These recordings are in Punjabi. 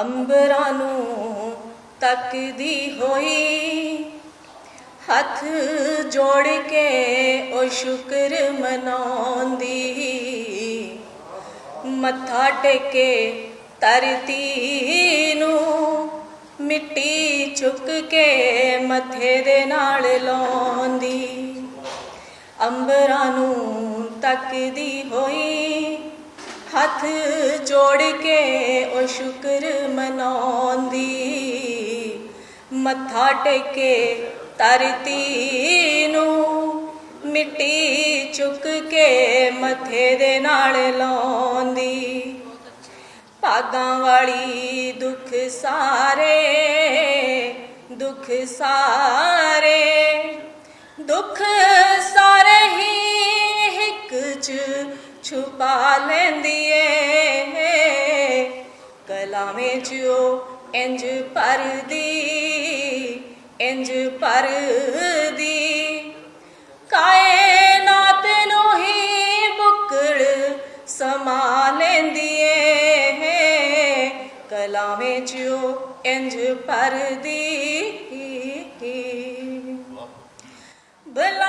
ਅੰਬਰਾਂ ਨੂੰ ਤੱਕਦੀ ਹੋਈ। ਹੱਥ ਜੋੜ ਕੇ ਉਹ ਸ਼ੁਕਰ ਮਨਾਉਂਦੀ। ਮੱਥਾ ਟੇਕੇ ਧਰਤੀ ਨੂੰ ਮਿੱਟੀ ਚੁੱਕ ਕੇ ਮੱਥੇ ਦੇ ਨਾਲ ਲਾਉਂਦੀ। ਅੰਬਰਾਂ ਨੂੰ ਤੱਕਦੀ ਹੋਈ। ਹੱਥ ਜੋੜ ਕੇ ਉਹ ਸ਼ੁਕਰ ਮਨਾਉਂਦੀ। ਮੱਥਾ ਟੇਕੇ ਧਰਤੀ ਨੂੰ ਮਿੱਟੀ ਚੁੱਕ ਕੇ ਮੱਥੇ ਦੇ ਨਾਲ ਲਾਉਂਦੀ। ਭਾਗਾਂ ਵਾਲੀ ਦੁੱਖ ਸਾਰੇ ਦੁੱਖ ਸਾਰੇ ਦੁੱਖ ਸਾਰੇ ਹੀ ਇੱਕ ਚ ਛੁਪਾ ਲੈਂਦੀ ਏ ਕਲਾਵੇਂ ਚ ਉਹ ਇੰਜ ਪਰਦੀ ਇੰਜ ਪਰਦੀ ਕਾਇਨਾਤ ਨੂੰ ਹੀ ਬੁੱਕੜ ਸਮਾ ਲੈਂਦੀ ਏ ਕਲਾਵੇਂ ਚ ਇੰਜ ਪਰਦੀ ਬਲਾਵਾ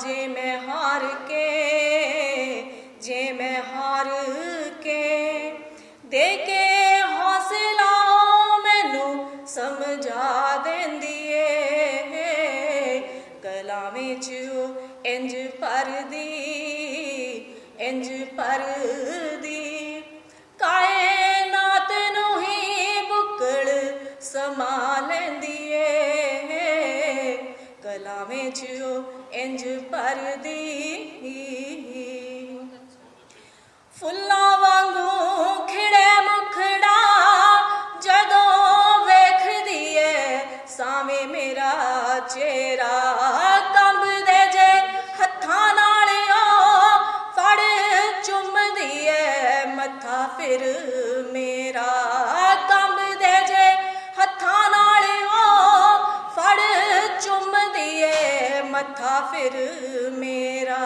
ਜੇ ਮੈਂ ਹਾਰ ਕੇ, ਜੇ ਮੈਂ ਹਾਰ ਕੇ ਦੇ ਕੇ ਹੌਸਲਾ ਮੈਨੂੰ ਸਮਝਾ ਦਿੰਦੀ ਏ ਕਲਾਂ ਵਿੱਚ ਉਹ ਇੰਜ ਪਰਦੀ ਇੰਜ ਪਰਦੀ ਕਾਇਨਾਤ ਨੂੰ ਹੀ ਬੁੱਕਲ ਸਮਾ ਲੈਂਦੀ ਏ ਕਲਾਂ ਵਿੱਚ ਉਹ ਇੰਜ ਪਰਦੀ ਫੁੱਲਾਂ ਵਾਂਗੂ ਖਿੜੇ ਮੁਖੜਾ ਜਦੋਂ ਵੇਖਦੀ ਏ, ਸਾਵੇਂ ਮੇਰਾ ਚਿਹਰਾ ਕੰਬਦੇ ਜੇ ਹੱਥਾਂ ਨਾਲ ਉਹ ਫੜ ਚੁੰਮਦੀ ਏ, ਮੱਥਾ ਫਿਰ ਮੱਥਾ ਫਿਰ ਮੇਰਾ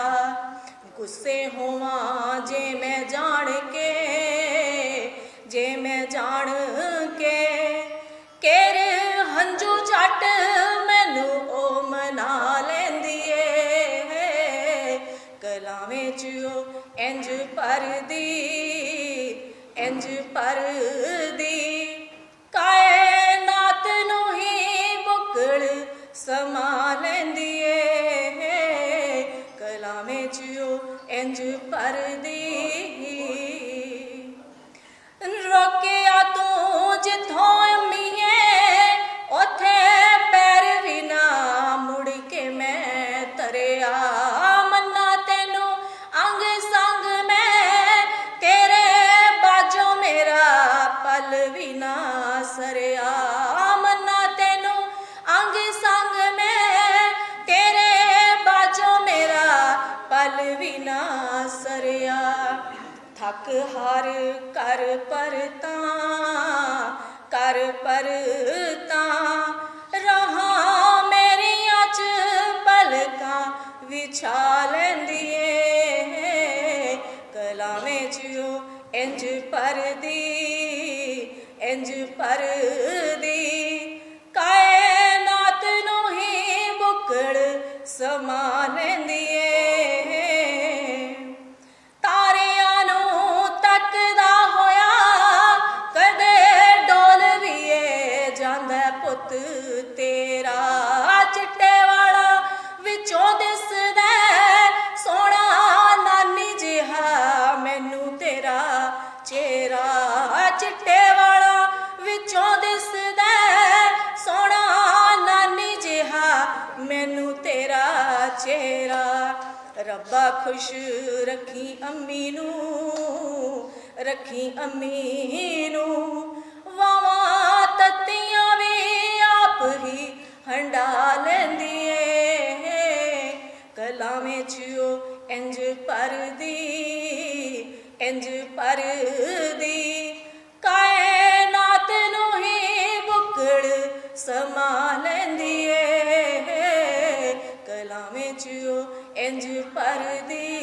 ਗੁੱਸੇ ਹੋਵਾਂ ਜੇ ਮੈਂ ਜਾਣ ਕੇ ਜੇ ਮੈਂ ਜਾਣ ਕੇ ਕੇਰ ਹੰਝੂ ਛੱਟ ਮੈਨੂੰ ਉਹ ਮਨਾ ਲੈਂਦੀ ਏ ਕਲਾਵੇਂ ਚ ਉਹ ਇੰਜ ਪਰਦੀ ਇੰਜ ਪਰਦੀ ਇੰਜ ਪਰਦੀ ਰੋਕਿਆ ਤੂੰ ਜਿੱਥੋਂ ਮੀਏ ਉਥੇ ਪੈਰ ਵੀ ਨਾ ਮੁੜ ਕੇ ਮੈਂ ਤਰਿਆ। ਮੰਨਾ ਤੈਨੂੰ ਅੰਗ ਸੰਗ ਮੈਂ, ਤੇਰੇ ਬਾਜੋ ਮੇਰਾ ਪਲ ਵੀ ਨਾ ਸਰਿਆ। ਸਰਿਆ ਥੱਕ ਹਾਰ ਕਰ ਪਰਤਾ ਕਰ ਪਰਤਾ। ਰਹਾ ਮੇਰੀਆਂ ਚ ਪਲਕਾਂ ਵਿਛਾ ਲੈਂਦੀ ਏ ਕਲਾਵੇਂ ਚ ਉਹ ਇੰਜ ਪਰਦੀ ਇੰਜ ਪਰਦੀ ਕਾਇਨਾਤ ਨੂੰ ਹੀ ਬੁੱਕੜ ਸਮਾ ਰੱਬਾ ਖੁਸ਼ ਰੱਖੀ ਅੰਮੀ ਨੂੰ, ਰੱਖੀ ਅੰਮੀ ਨੂੰ। ਵਾਵਾ ਤਤੀਆਂ ਵੀ ਆਪ ਹੀ ਹੰਡਾ ਲੈਂਦੀ ਏ ਕਲਾਵੇਂ ਚਿਓ ਇੰਜ ਪਰਦੀ ਇੰਜ ਪਰਦੀ ਕਾਇਨਾਤ ਨੂੰ ਹੀ ਬੁੱਕੜ ਸਮਾ ਲੈਂਦੀ ਏ ਕਲਾਵੇਂ and you're part